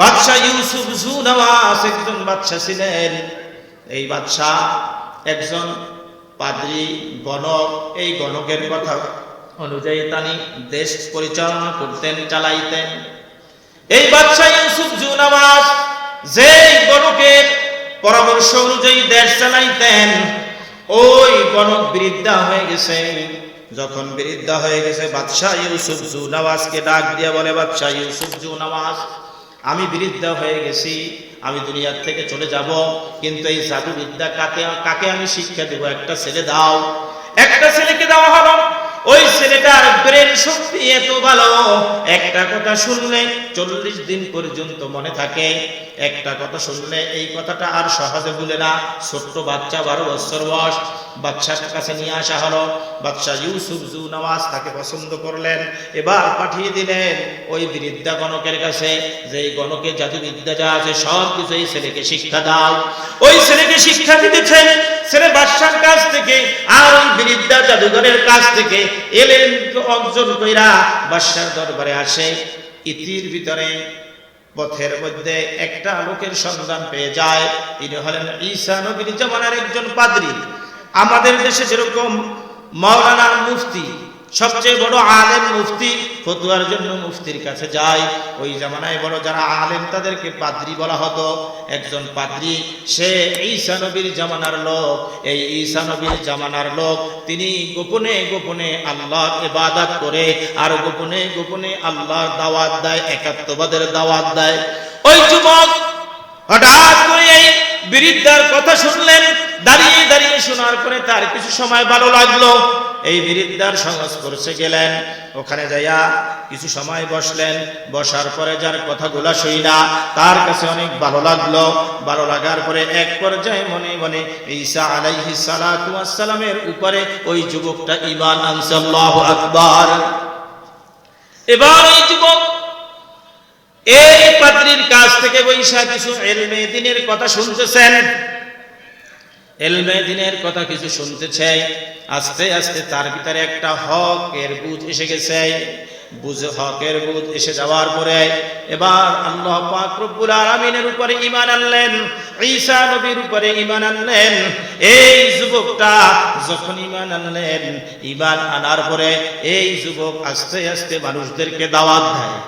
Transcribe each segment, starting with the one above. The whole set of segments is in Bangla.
বাদশাহ ইউসুফ জুনওয়াস একজন বাদশাহ ছিলেন। এই বাদশাহ একজন পাদ্রী গণক। এই গণকের কথা অনুযায়ী তিনি দেশ পরিচালনা করতেন, চালাইতেন। এই বাদশাহ ইউসুফ জুনওয়াস যে গণকের পরামর্শ অনুযায়ী দেশ চালাইতেন, ওই গণক বৃদ্ধা হয়ে গেছে। যখন বৃদ্ধা হয়ে গেছে, বাদশাহ ইউসুফ জুনওয়াজকে ডাক দিয়ে বলে, বাদশাহ ইউসুফ জুনওয়াজ আমি বিরুদ্ধা হয়ে গেছি, আমি দুনিয়ার থেকে চলে যাব, কিন্তু এই জাদু বিদ্যা কাকে কাকে আমি শিক্ষা দেব? একটা ছেলে দাও। একটা ছেলেকে দেওয়া হলো। ওই ছেলেটার ব্রেন শক্তি এত ভালো, একটা কথা শুনলে চল্লিশ দিন পর্যন্ত মনে থাকে, একটা কথা শুনলে এই কথাটা আর সহজে ভুলে না। ছোট্ট বাচ্চা, বারো বছর বয়স, বাচ্চার কাছে নিয়ে আসা হলো। বাচ্চা ইউসুফ জু নওয়াজ তাকে পছন্দ করলেন। এবার পাঠিয়ে দিলেন ওই বৃদ্ধা গণকের কাছে। যে গণকের জাদুবিদ্যা যা আছে সব কিছু এই ছেলেকে শিক্ষা দাও। ওই ছেলেকে শিক্ষা দিতেছেন ছেলে বাদশার কাছ থেকে আর বৃদ্ধা জাদুঘরের কাছ থেকে এলেন অর্জন কইরা বাদশার দরবারে আসে। ইতির ভিতরে, পথের মধ্যে একটা লোকের সন্ধান পেয়ে যায়। তিনি হলেন ঈসা নবীর জামানার একজন পাদ্রী। আমাদের দেশে যেরকম মাওলানা মুফতি, সবচেয়ে বড় আলেম মুফতি, ফতুয়ার জন্য মুফতির কাছে যায়। ওই জামানায় বড় যারা আলেম তাদেরকে পাদ্রী বলা হতো। একজন পাদ্রী, সে ঈসা নবীর জামানার লোক। এই ঈসা নবীর জামানার লোক, তিনি গোপনে গোপনে আল্লাহর ইবাদত করে আর গোপনে গোপনে আল্লাহর দাওয়াত দেয়, একাত্মবাদের দাওয়াত দেয়। ওই যুবক হঠাৎ করে এই বৃদ্ধার কথা শুনলেন। দাঁড়িয়ে দাঁড়িয়ে শোনার পরে তার কিছু সময় ভালো লাগল। এই বৃদ্ধার সংস্পর্শে গেলেন। ওখানে যাইয়া কিছু সময় বসলেন। বসার পরে যার কথাগুলা শুই না তার কাছে অনেক ভালো লাগল। ভালো লাগার পরে এক পর্যায়ে মনে মনে ঈসা আলাইহি সালাতু সালামের উপরে ওই যুবকটা ঈমান আনছে, আল্লাহু আকবার। এবার এই যুবক, এই পাত্রীর কাছ থেকে বৈশা কিছু এলমে দিনের কথা শুনতেছেন। এলমে দিনের কথা কিছু শুনতেছে আস্তে আস্তে তার ভিতরে একটা হক এর এসে গেছে। বুঝ হকের বুঝ এসে যাওয়ার পরে এবার আল্লাহ পাক রব্বুল আলামিনের উপরে ঈমান আনলেন। ঈসা নবীর উপরে ঈমান আনলেন। এই যুবকটা যখন ঈমান আনলেন, ঈমান আনার পরে এই যুবক আস্তে আস্তে মানুষদেরকে দাওয়াত দেয়।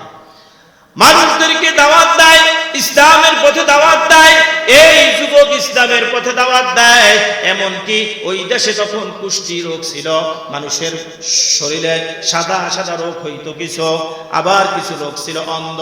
মানুষদেরকে দাওয়াত দেয়। ইসলামের পথে দাওয়াত দেয়, এই যুবক ইসলামের পথে দাওয়াত দেয়। এমনকি ওই দেশে যখন কুষ্টি রোগ ছিল, মানুষের শরীরে সাদা সাদা রোগ হইতো কিছু, আবার কিছু রোগ ছিল অন্ধ।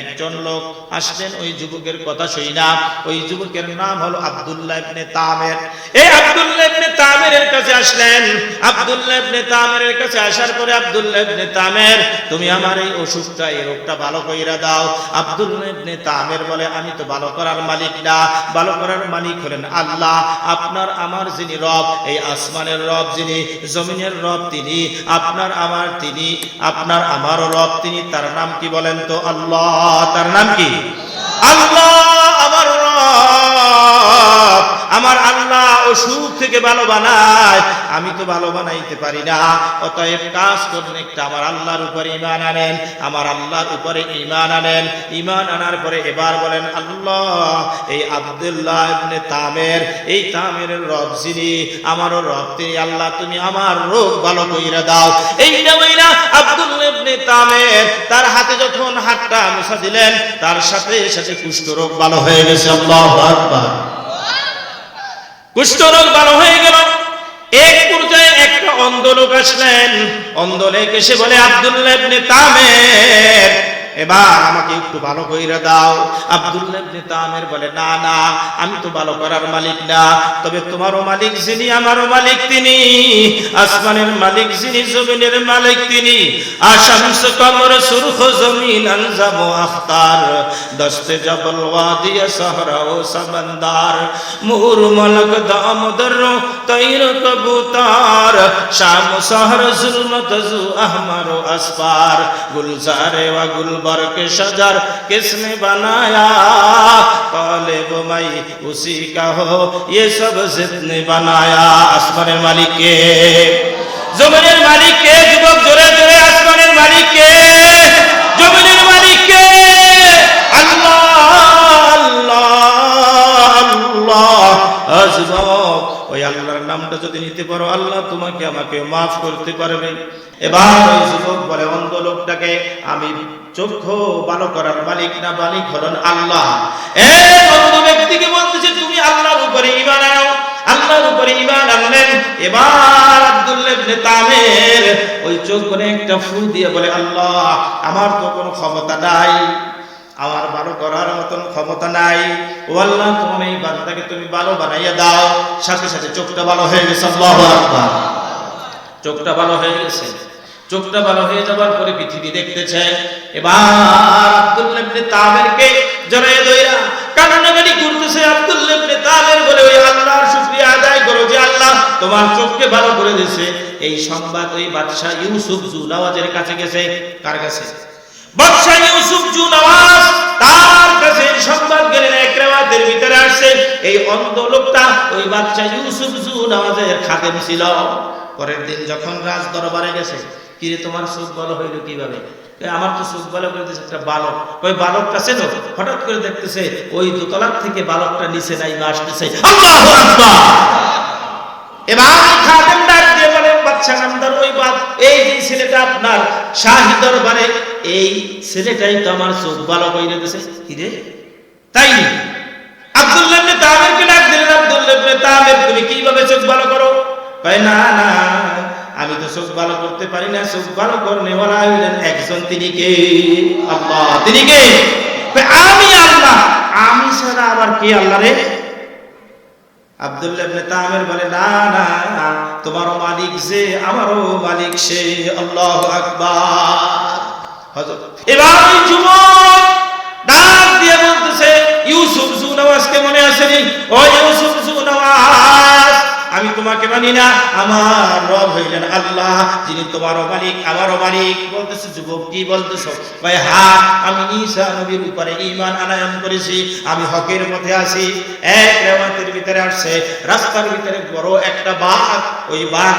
একজন লোক আসলেন, ওই যুবকের কথা শুই না। ওই যুবকের নাম হলো আব্দুল্লাহ ইবনে তামের। এই আব্দুল্লাহ ইবনে তামেরের কাছে আসলেন। আব্দুল্লাহ ইবনে তামেরের কাছে আসার পরে আব্দুল্লাহ ইবনে তামের, তুমি আমার এই অসুখটা, এই রোগটা ভালো কইরা দাও। আব্দুল্লাহ ইবনে তামের বলে, আমি তো ভালো করার মালিক না। ভালো করার মালিক হলেন আল্লাহ। আপনার আমার যিনি রব, এই আসমানের রব যিনি, জমিনের রব তিনি, আপনার আমার তিনি, আপনার আমারও রব তিনি, তার নাম কি বলেন তো আল্লাহ? তার নাম কি? আল্লাহ। অসুখ থেকে ভালো বানায়। আমি তো ভালো বানাইতে পারি না। অতএব কাজ করুন একটা, আমার আল্লাহর উপরে ইমান আনেন। আমার আল্লাহর উপরে ইমান আনেন। ইমান আনার পরে এবার বলেন, আল্লাহ, এই আব্দুল্লাহ ইবনে তামের, এই তামের রব যিনি, আমারও রব, তিনি আল্লাহ, তুমি আমার রোগ ভালো কইরা দাও। এই না আব্দুল্লাহ ইবনে তামের, তার হাতে যখন হাতটা মুছা দিলেন, তার সাথে সাথে কুষ্ঠ রোগ ভালো হয়ে গেছে। আল্লাহু আকবার। কুষ্ঠরোগ ভালো হয়ে গেল। এক পর্যায়ে একটা অন্ধ লোক আসলেন। অন্ধ লোক এসে বলে, আব্দুল্লাহ তামের এবার আমাকে একটু ভালো কইরা দাও। আব্দুল্লাহ বলে, না না, আমি তো ভালো করার মালিক না। তবে তোমারও মালিক যিনি, আমারও মালিক তিনি। আসমানের মালিক যিনি, জমিনের মালিক তিনি। আশামস কমর জমিন আখতার। দস্তে জবল কবুতার। গুলজারে গুলব अंबर के शजर किसने बनाया तालिब मई उसी का हो ये सब जितने बनाया असमर मालिक के জমিনের মালিক যুবক জোরে জোরে আসমানের মালিক কে জমিনের মালিক আল্লাহ আল্লাহ আল্লাহ। ওই আল্লাহর নামটা যদি নিতে পারো, আল্লাহ তোমাকে আমাকে মাফ করতে পারবে। এবার ওই যুবক বলে লোকটাকে আমি চক্ষু ভালো করার মালিক না মালিক হলেন আল্লাহ। ব্যক্তিকে বলতেছে, তুমি আল্লাহর উপরে ইমান আনো। আল্লাহর উপরে ইমান আনলেন। এবার ওই চোখ করে একটা ফুল দিয়ে বলে, আল্লাহ, আমার তো কোনো ক্ষমতা নাই। আমার ভালো করার মতন ক্ষমতা নাই। ও আল্লাহ তোমার এই বান্দাকে তুমি ভালো বানাইয়া দাও। সাথে সাথে চোখটা ভালো হয়ে গেছে চোখটা ভালো হয়ে গেছে। চোখটা ভালো হয়ে যাবার পরে পৃথিবী দেখতেছে। এবার আব্দুল্লাহ ইবনে তামেরকে জড়ায়ে ধইরা কান্নাকাটি করতেছে আব্দুল্লাহ ইবনে বলে, ওই আল্লাহর শুকরিয়া আদায় করো যে আল্লাহ তোমার চোখকে ভালো করে দিয়েছে। এই সংবাদ ওই ইউসুফ কাছে গেছে। কার কাছে? ইউসুফ তার কাছে এই সংবাদ গেলেন। এক ভিতরে আসছে, এই অন্ধ লোকটা ওই বাদশা ইউসুফ জুলাওয়াজের খাদেম ছিল। পরের দিন যখন রাজ দরবারে গেছে কিরে তোমার চোখ ভালো হইল কীভাবে? আমার তো চোখ ভালো করে দিয়েছে, একটা বালক। ওই বালকটা চেনো? হঠাৎ করে দেখতেছে, ওই দোতলার থেকে বালকটা নিচে নাই, বা আসতেছে। এবার ওই এই ছেলেটা আপনার এই ছেলেটাই তো চোখ ভালো তাই কীভাবে চোখ ভালো করো? না না। আমি তো চোখ ভালো করতে পারি না, চোখ ভালো ওরা হইলেন একজন তিনি কে? আল্লাহ। তিনি কে? আমি আল্লাহ। আমি ছাড়া আবার কে আল্লাহ রে? আব্দুল্লাহ ইবনে বলে, না না, তোমারও মালিক যে, আমারও মালিক সে, আল্লাহু আকবার। এবার যুবক তোমাকে মানি না। আমার রব হইলেন আল্লাহ, যিনি তোমারও মালিক, আমারও মালিক। বলতেছে, যুবক, কি বলতেছ? ভাই হা, আমি ঈসা নবীর উপরে ইমান আনায়ন করেছি। আমি হকের পথে আছি। এক রেওয়াতের ভিতরে আসছে। রাস্তার ভিতরে বড় একটা বাঘ। ওই বাঘ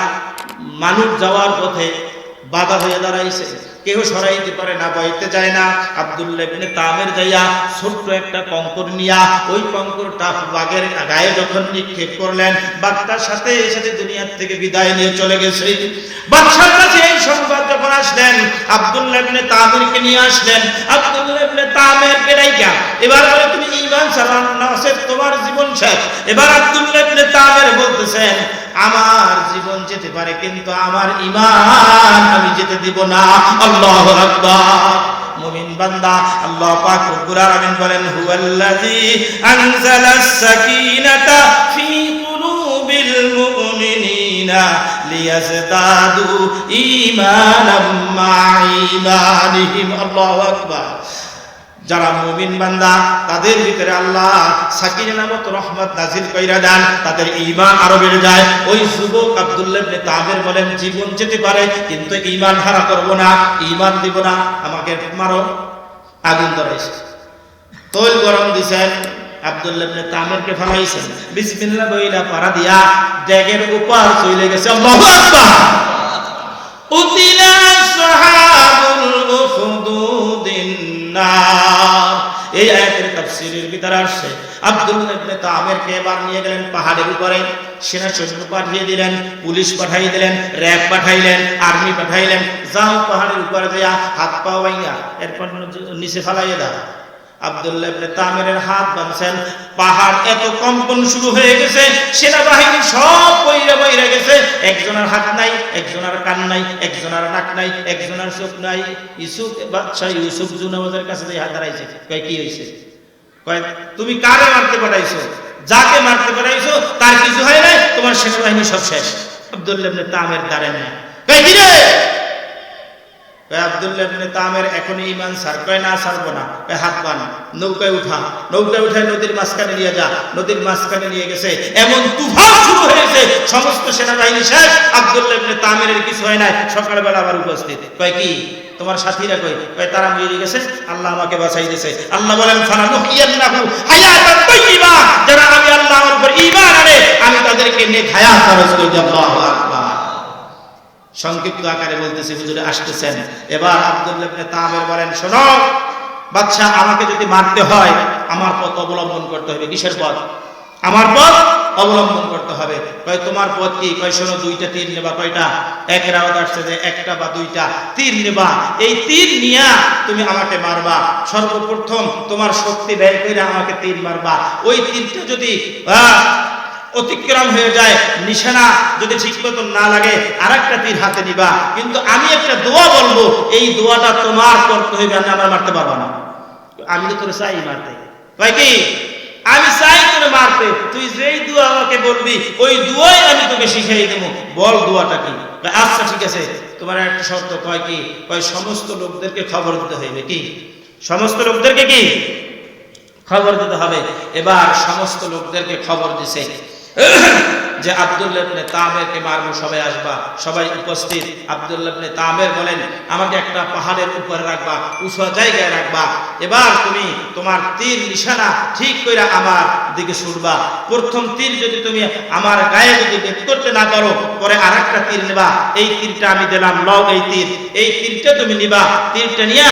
মানুষ যাওয়ার পথে বাধা হয়ে দাঁড়াইছে। কেউ সরাইতে পারে না, বইতে যায় না। আবদুল্লাহ বিনে তামের যাইয়া ছোট্ট একটা কঙ্কর নিয়া, ওই কঙ্করটা বাঘের গায়ে যখন নিক্ষেপ করলেন, বাঘটার সাথে সাথে দুনিয়ার থেকে বিদায় নিয়ে চলে গেছে। বাদশার কাছে এই সংবাদ যখন আসলেন, আবদুল্লাহ বিনে তামেরকে নিয়ে আসলেন। আব্দুল্লাহ ইবনে তামের বেড়াইকা এবার বলে, তুমি ঈমান সালাম না তোমার জীবন শেষ। এবার আব্দুল্লাহ ইবনে তামের বলতেছেন, আমার জীবন যেতে পারে, কিন্তু আমার ইমান আমি যেতে দিব না। আল্লাহু আকবার। মুমিন বান্দা, আল্লাহ পাক রব্বুল আলামিন বলেন, হুয়াল্লাযী আনজালাস সাকিনাতা ফি কুলুবিল মুমিনিনা লিয়াজদাদু ঈমানাম মা ঈমানিহিম আল্লাহু আকবার। যারা মুমিন বান্দা, তাদের ভিতরে আল্লাহ সাকির নামত রহমত নাজির কইরা দেন, তাদের ইমান আরও বেড়ে যায়। ওই যুবক আবদুল্লাবনে তাদের বলেন, জীবন যেতে পারে, কিন্তু ইমান হারা করব না ইমান দিব না, আমাকে মারো। আগুন ধরেছে তৈল গরম দিছেন, আব্দুল্লাহ তামেরকে ফালাইছেন। বিসমিল্লা বইলা পারা দিয়া ড্যাগের উপর চলে গেছে। নার এই আয়াতের তাফসীরের ভিতরে আসছে আব্দুল্লাহ ইবনে তামেরকে এবার নিয়ে গেলেন পাহাড়ের উপরে। সেনা সৈন্য পাঠিয়ে দিলেন, পুলিশ পাঠাই দিলেন, র্যাব পাঠাইলেন, আর্মি পাঠাইলেন। যাও পাহাড়ের উপরে যাইয়া হাত পা ভাইয়া, এরপর নিচে ফালাইয়া দাও। আবদুল্লাহ ইবনে তামেরের হাত বাঁধছেন। পাহাড় এত কম্পন শুরু হয়ে গেছে, সেনাবাহিনী সব বইরা বইরা গেছে। একজনের হাত নাই, একজনের কান নাই, একজনের নাক নাই, একজনের চোখ নাই। ইসুফ বাদশাহ ইউসুফ জুনাবাজের কাছে হাত হারাইছে কয়, কি হয়েছে কয়, তুমি কারে মারতে পাঠাইছো? যাকে মারতে পাঠাইছো, তার কিছু হয় নাই? তোমার সেনাবাহিনী সব শেষ। আব্দুল্লাহ তামের তামির দাঁড়ায় না কয়, কি রে? সকালবেলা আবার উপস্থিত, কয় কি, তোমার সাথীরা কই, কয় তারা মরে গেছে, আল্লাহ আমাকে বাঁচাই দিয়েছে, আল্লাহ বলেন যারা আমি উপর ঈমান আনে আমি তাদেরকে নেক হায়াত খরচ করি আল্লাহু আকবার সংক্ষিপ্ত আকারে বলতেছে, হুজুরে আসতেছেন। এবার আব্দুল্লাহ তামের বলেন, শোনো, বাদশা, আমাকে যদি মারতে হয়, আমার পথ অবলম্বন করতে হবে। কিসের পথ? আমার পথ অবলম্বন করতে হবে। কয়, তোমার পথ কি? কয়, শোনো, দুইটা তীর নেবা কয়টা? একের আওয়াজ আসছে যে একটা বা দুইটা তীর নেবা। এই তীর নিয়া তুমি আমাকে মারবা। সর্বপ্রথম তোমার শক্তি ব্যয় করে আমাকে তীর মারবা। ওই তীরটা যদি অতিক্রম হয়ে যায়, নিশানা যদি ঠিক মতো না লাগে আর একটা তীর হাতে নিবা। কিন্তু আমি একটা দোয়া বলব, এই দোয়াটা তোমার করতে হইবে, আমি আমার মারতে পারব না। আমি তো তোর চাই মারতে। ভাই কি? আমি চাই তোরে মারতে। তুই যেই দোয়া আমাকে বলবি, ওই দোয়াই আমি তোকে শিখিয়ে দেবো। বল দোয়াটা কি? আচ্ছা ঠিক আছে। তোমার একটা শর্ত কয় কি? কয়, সমস্ত লোকদেরকে খবর দিতে হইবে কি? সমস্ত লোকদেরকে কি? খবর দিতে হবে। এবার সমস্ত লোকদেরকে খবর দিছে। যে আব্দুল্লাহ ইবনে তামেরকে মারবো, সবাই আসবা। সবাই উপস্থিত। আব্দুল্লাহ ইবনে তামের বলেন, আমাকে একটা পাহাড়ের উপরে রাখবা জায়গায় রাখবা। এবার তুমি তোমার নিশানা ঠিক করে আমার দিকে ছুটবা। প্রথম তীর যদি তুমি আমার গায়ে যদি বেদ করতে না পারো, পরে আর একটা তীর নেবা। এই তীরটা আমি দিলাম, লও এই তীর। এই তীরটা তুমি নিবা। তীরটা নিয়ে